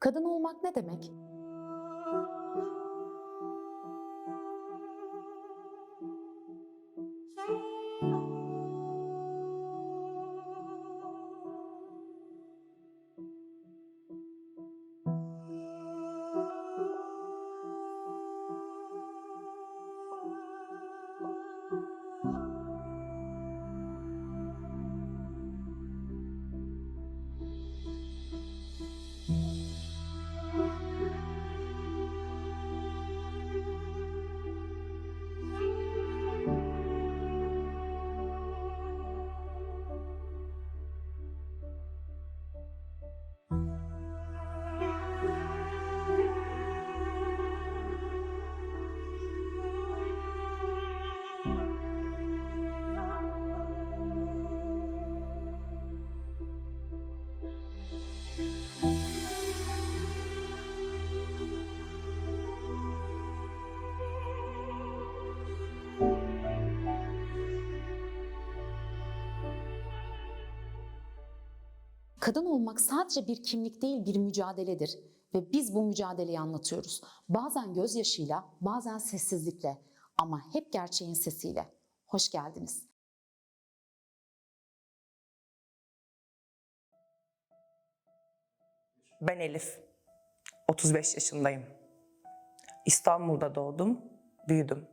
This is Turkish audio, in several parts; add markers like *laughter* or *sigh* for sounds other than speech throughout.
Kadın olmak ne demek? Kadın olmak sadece bir kimlik değil bir mücadeledir ve biz bu mücadeleyi anlatıyoruz. Bazen gözyaşıyla, bazen sessizlikle ama hep gerçeğin sesiyle. Hoş geldiniz. Ben Elif. 35 yaşındayım. İstanbul'da doğdum, büyüdüm.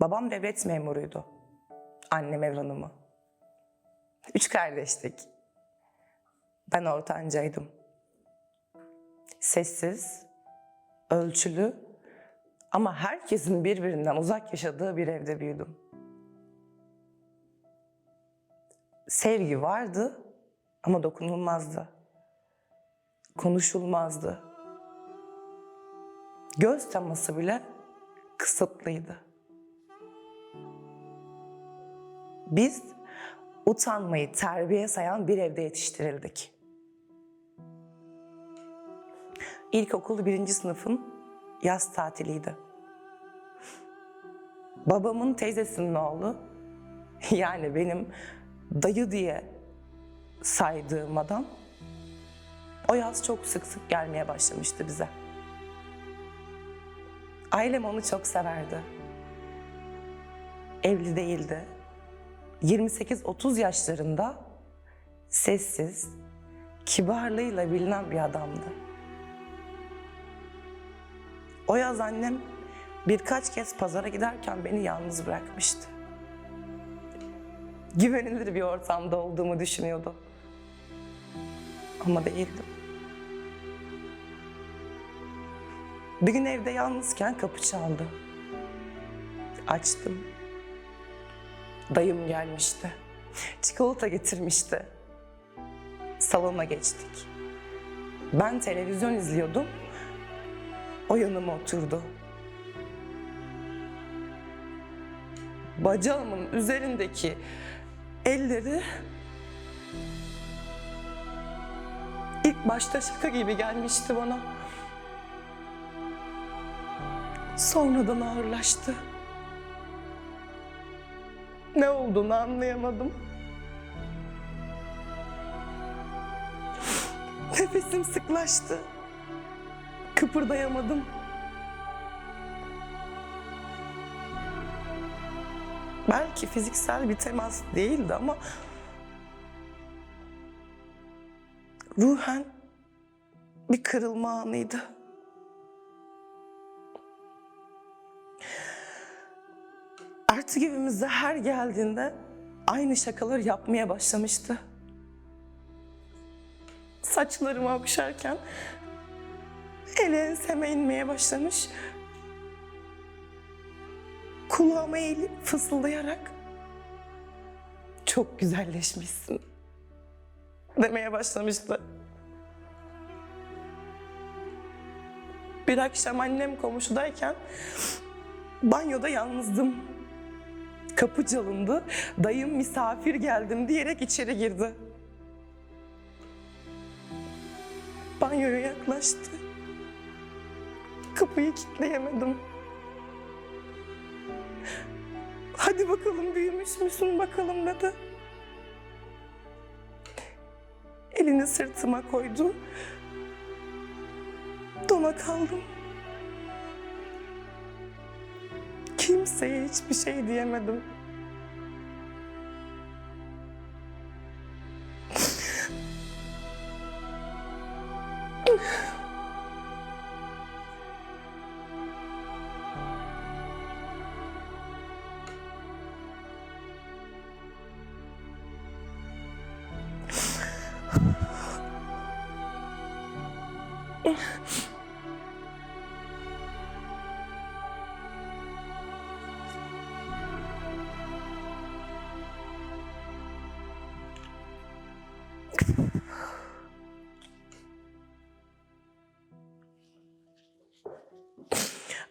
Babam devlet memuruydu. Annem ev hanımı. Üç kardeştik. Ben ortancaydım. Sessiz, ölçülü ama herkesin birbirinden uzak yaşadığı bir evde büyüdüm. Sevgi vardı ama dokunulmazdı konuşulmazdı. Göz teması bile kısıtlıydı. Biz utanmayı terbiye sayan bir evde yetiştirildik. İlkokul birinci sınıfın yaz tatiliydi. Babamın teyzesinin oğlu, *laughs* yani benim dayı diye saydığım adam o yaz çok sık sık gelmeye başlamıştı bize. Ailem onu çok severdi. Evli değildi. 28-30 yaşlarında sessiz, kibarlığıyla bilinen bir adamdı. O yaz annem birkaç kez pazara giderken beni yalnız bırakmıştı. Güvenilir bir ortamda olduğumu düşünüyordu. Ama değildim. Bir gün evde yalnızken kapı çaldı. Açtım. Dayım gelmişti. Çikolata getirmişti. Salona geçtik. Ben televizyon izliyordum. O yanıma oturdu. Bacağımın üzerindeki elleri ilk başta şaka gibi gelmişti bana. Sonradan ağırlaştı. Ne olduğunu anlayamadım. Nefesim sıklaştı. Kıpırdayamadım. Belki fiziksel bir temas değildi ama ruhen bir kırılma anıydı. Artık evimize her geldiğinde aynı şakalar yapmaya başlamıştı. Saçlarımı okşarken eli enseme inmeye başlamış. Kulağıma eğilip fısıldayarak çok güzelleşmişsin demeye başlamıştı. Bir akşam annem komşudayken banyoda yalnızdım. Kapı çalındı. Dayım misafir geldim diyerek içeri girdi. Banyoya yaklaştı. Kapıyı kilitleyemedim. Hadi bakalım büyümüş müsün bakalım dedi. Elini sırtıma koydu. Dona kaldım. Kimseye hiçbir şey diyemedim.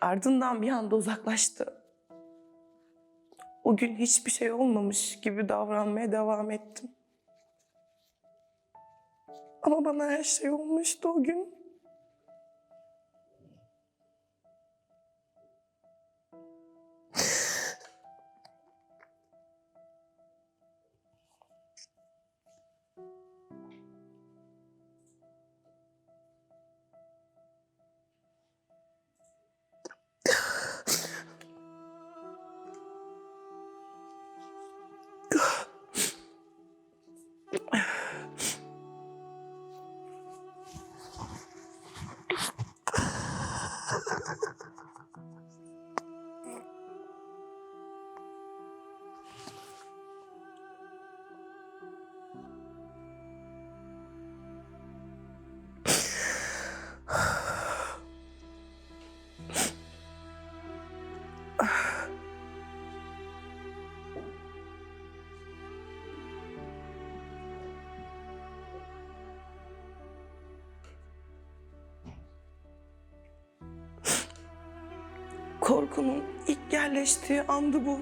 Ardından bir anda uzaklaştı. O gün hiçbir şey olmamış gibi davranmaya devam ettim. Ama bana her şey olmuştu o gün. Korkunun ilk yerleştiği andı bu.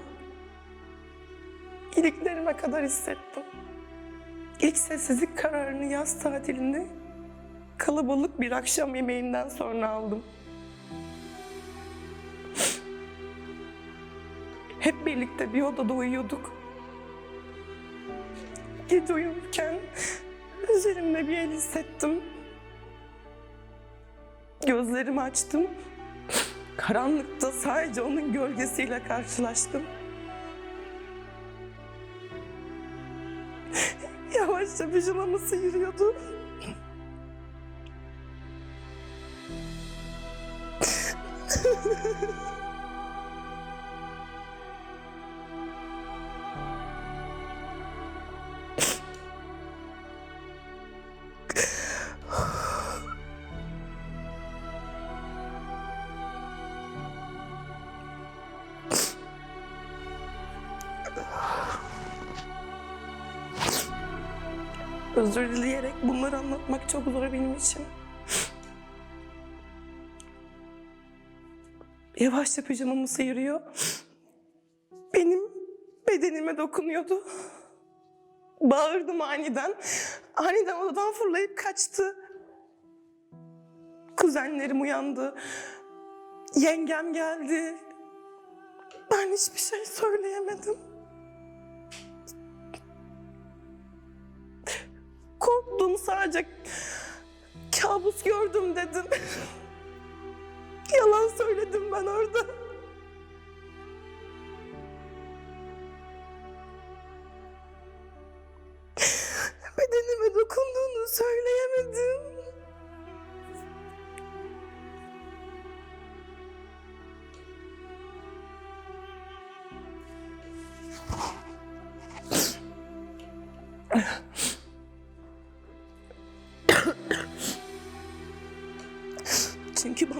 İliklerime kadar hissettim. İlk sessizlik kararını yaz tatilinde kalabalık bir akşam yemeğinden sonra aldım. Hep birlikte bir odada uyuyorduk. Gece uyurken üzerimde bir el hissettim. Gözlerimi açtım. Karanlıkta sadece onun gölgesiyle karşılaştım. Yavaşça pijamamı sıyırıyordu. Özür dileyerek bunları anlatmak çok zor benim için. Yavaşça pijamamı sıyırıyor. Benim bedenime dokunuyordu. Bağırdım aniden. Aniden odadan fırlayıp kaçtı. Kuzenlerim uyandı. Yengem geldi. Ben hiçbir şey söyleyemedim. Korktum sadece kabus gördüm dedim. *laughs* Yalan söyledim ben orada.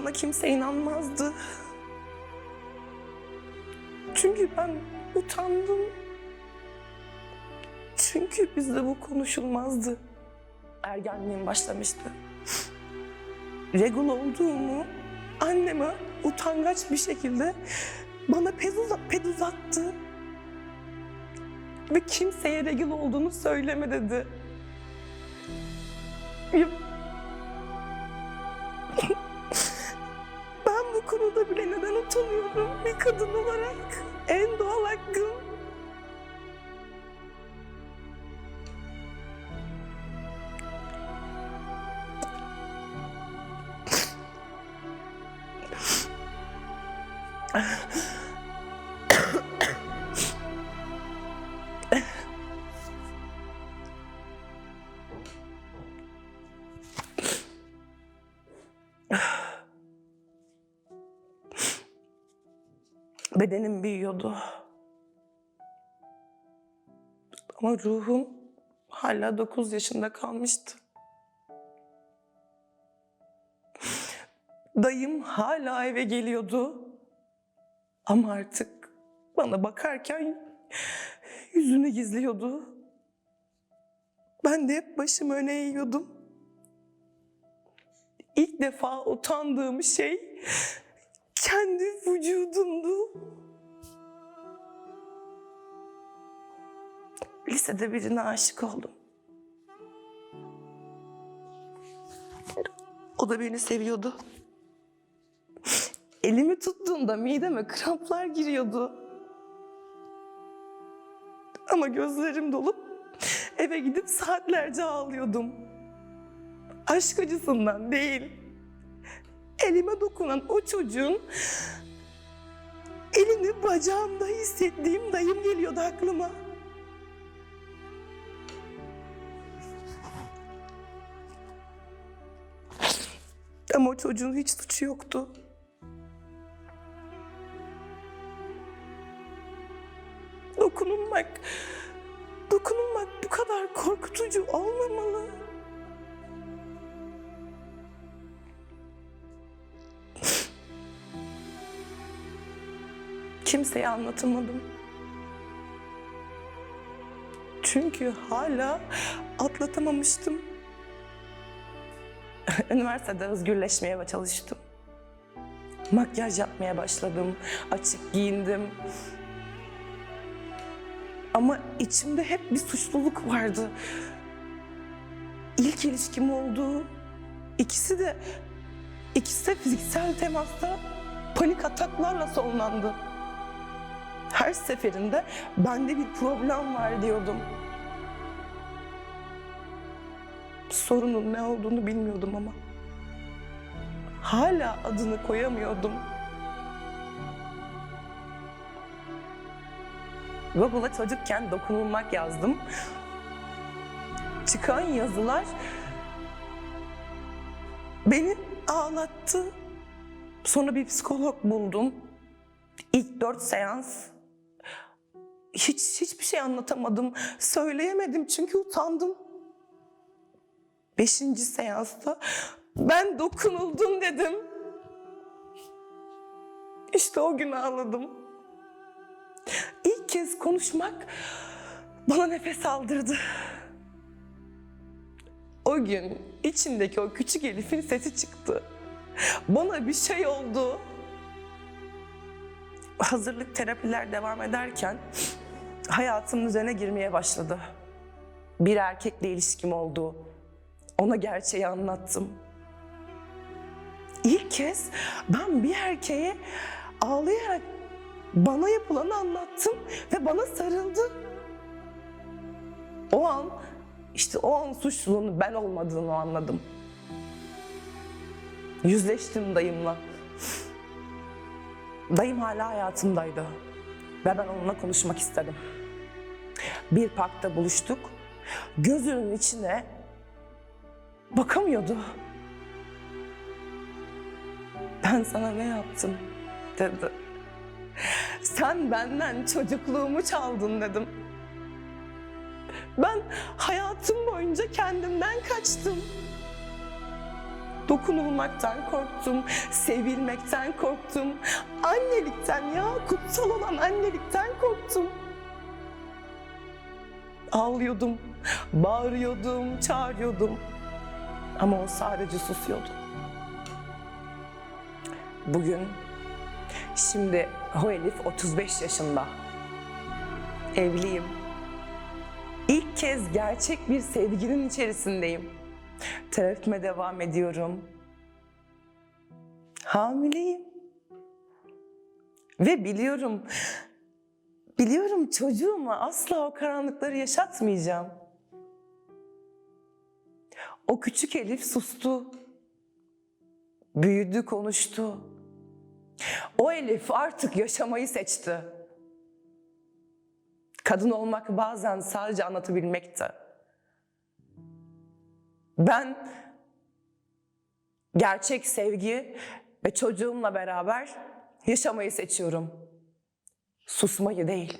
Bana kimse inanmazdı. Çünkü ben utandım. Çünkü bizde bu konuşulmazdı. Ergenliğim başlamıştı. Regul olduğumu anneme utangaç bir şekilde bana ped, uza-. Ve kimseye regul olduğunu söyleme dedi. Ya- konuda bile neden utanıyorum bir kadın olarak? En doğal hakkım. Bedenim büyüyordu. Ama ruhum hala 9 yaşında kalmıştı. Dayım hala eve geliyordu. Ama artık bana bakarken yüzünü gizliyordu. Ben de hep başımı öne eğiyordum. İlk defa utandığım şey kendi vücudumdu. Lisede birine aşık oldum. O da beni seviyordu. Elimi tuttuğunda mideme kramplar giriyordu. Ama gözlerim dolup eve gidip saatlerce ağlıyordum. Aşk acısından değil. Elime dokunan o çocuğun elini bacağımda hissettiğim dayım geliyordu aklıma. Ama o çocuğun hiç suçu yoktu. Dokunulmak, dokunulmak bu kadar korkutucu olmamalı. Kimseye anlatamadım. Çünkü hala atlatamamıştım. *laughs* Üniversitede özgürleşmeye çalıştım. Makyaj yapmaya başladım. Açık giyindim. Ama içimde hep bir suçluluk vardı. İlk ilişkim oldu. İkisi de ikisi de fiziksel temasta panik ataklarla sonlandı. Her seferinde bende bir problem var diyordum. Sorunun ne olduğunu bilmiyordum ama. Hala adını koyamıyordum. Google'a çocukken dokunulmak yazdım. Çıkan yazılar beni ağlattı. Sonra bir psikolog buldum. İlk dört seans hiç hiçbir şey anlatamadım. Söyleyemedim çünkü utandım. Beşinci seansta ben dokunuldum dedim. İşte o gün ağladım. İlk kez konuşmak bana nefes aldırdı. O gün içindeki o küçük Elif'in sesi çıktı. Bana bir şey oldu. Hazırlık terapiler devam ederken hayatımın üzerine girmeye başladı. Bir erkekle ilişkim oldu. Ona gerçeği anlattım. İlk kez ben bir erkeğe ağlayarak bana yapılanı anlattım ve bana sarıldı. O an, işte o an suçlunun ben olmadığını anladım. Yüzleştim dayımla. Dayım hala hayatımdaydı ve ben onunla konuşmak istedim. Bir parkta buluştuk. Gözünün içine bakamıyordu. Ben sana ne yaptım dedi. Sen benden çocukluğumu çaldın dedim. Ben hayatım boyunca kendimden kaçtım. Dokunulmaktan korktum, sevilmekten korktum. Annelikten ya, kutsal olan annelikten korktum. Ağlıyordum, bağırıyordum, çağırıyordum. Ama o sadece susuyordu. Bugün, şimdi o Elif 35 yaşında. Evliyim. İlk kez gerçek bir sevginin içerisindeyim. Terapime devam ediyorum. Hamileyim. Ve biliyorum, biliyorum çocuğuma asla o karanlıkları yaşatmayacağım. O küçük Elif sustu. Büyüdü, konuştu. O Elif artık yaşamayı seçti. Kadın olmak bazen sadece anlatabilmekti. Ben gerçek sevgi ve çocuğumla beraber yaşamayı seçiyorum. Susmayı değil.